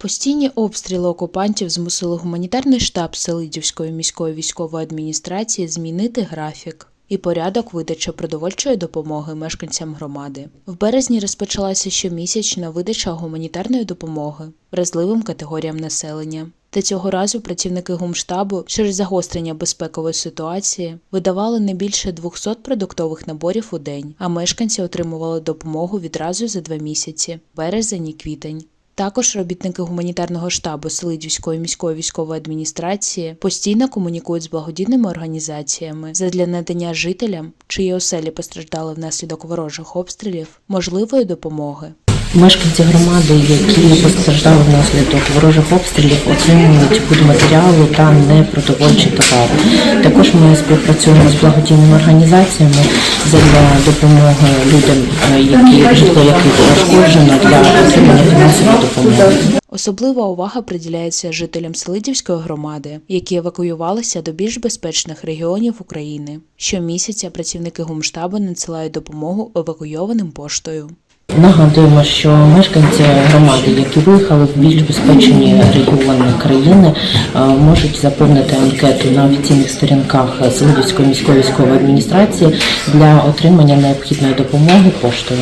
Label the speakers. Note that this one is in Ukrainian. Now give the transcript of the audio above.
Speaker 1: Постійні обстріли окупантів змусили гуманітарний штаб Селидівської міської військової адміністрації змінити графік і порядок видачі продовольчої допомоги мешканцям громади. В березні розпочалася щомісячна видача гуманітарної допомоги вразливим категоріям населення. Та цього разу працівники гумштабу через загострення безпекової ситуації видавали не більше 200 продуктових наборів у день, а мешканці отримували допомогу відразу за два місяці березень і квітень. Також робітники гуманітарного штабу Селидівської міської військової адміністрації постійно комунікують з благодійними організаціями задля надання жителям, чиї оселі постраждали внаслідок ворожих обстрілів, можливої допомоги.
Speaker 2: Мешканці громади, які постраждали внаслідок ворожих обстрілів, отримують будматеріали та непродовольчі товари. Також ми співпрацюємо з благодійними організаціями для допомоги людям, е, які житло яких пошкоджено для отримання фінансової допомоги.
Speaker 1: Особлива увага приділяється жителям Селидівської громади, які евакуювалися до більш безпечних регіонів України. Щомісяця працівники гумштабу надсилають допомогу евакуйованим поштою.
Speaker 2: Нагадуємо, що мешканці громади, які виїхали в більш безпечні регіони країни, е, можуть заповнити анкету на офіційних сторінках Селидівської міської військової адміністрації для отримання необхідної допомоги поштою.